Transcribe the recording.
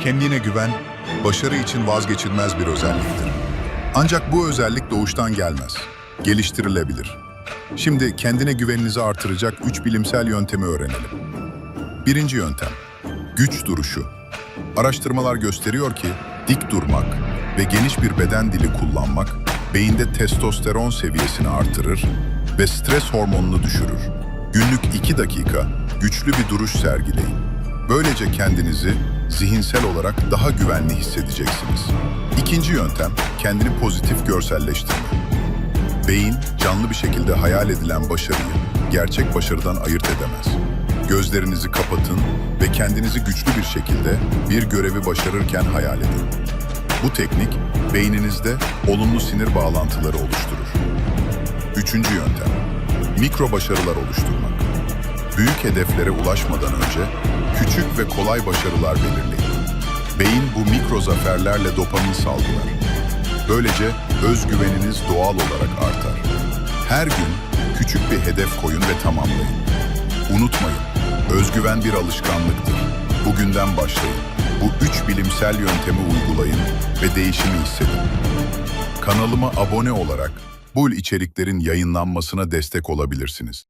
Kendine güven, başarı için vazgeçilmez bir özelliktir. Ancak bu özellik doğuştan gelmez, geliştirilebilir. Şimdi kendine güveninizi artıracak üç bilimsel yöntemi öğrenelim. Birinci yöntem, güç duruşu. Araştırmalar gösteriyor ki dik durmak ve geniş bir beden dili kullanmak beyinde testosteron seviyesini artırır ve stres hormonunu düşürür. Günlük 2 dakika güçlü bir duruş sergileyin. Böylece kendinizi zihinsel olarak daha güvenli hissedeceksiniz. İkinci yöntem kendini pozitif görselleştirme. Beyin canlı bir şekilde hayal edilen başarıyı gerçek başarıdan ayırt edemez. Gözlerinizi kapatın ve kendinizi güçlü bir şekilde bir görevi başarırken hayal edin. Bu teknik beyninizde olumlu sinir bağlantıları oluşturur. Üçüncü yöntem, mikro başarılar oluşturmak. Büyük hedeflere ulaşmadan önce küçük ve kolay başarılar belirleyin. Beyin bu mikro zaferlerle dopamin salgılar. Böylece özgüveniniz doğal olarak artar. Her gün küçük bir hedef koyun ve tamamlayın. Unutmayın, özgüven bir alışkanlıktır. Bugünden başlayın. Bu üç bilimsel yöntemi uygulayın ve değişimi hissedin. Kanalıma abone olarak bu içeriklerin yayınlanmasına destek olabilirsiniz.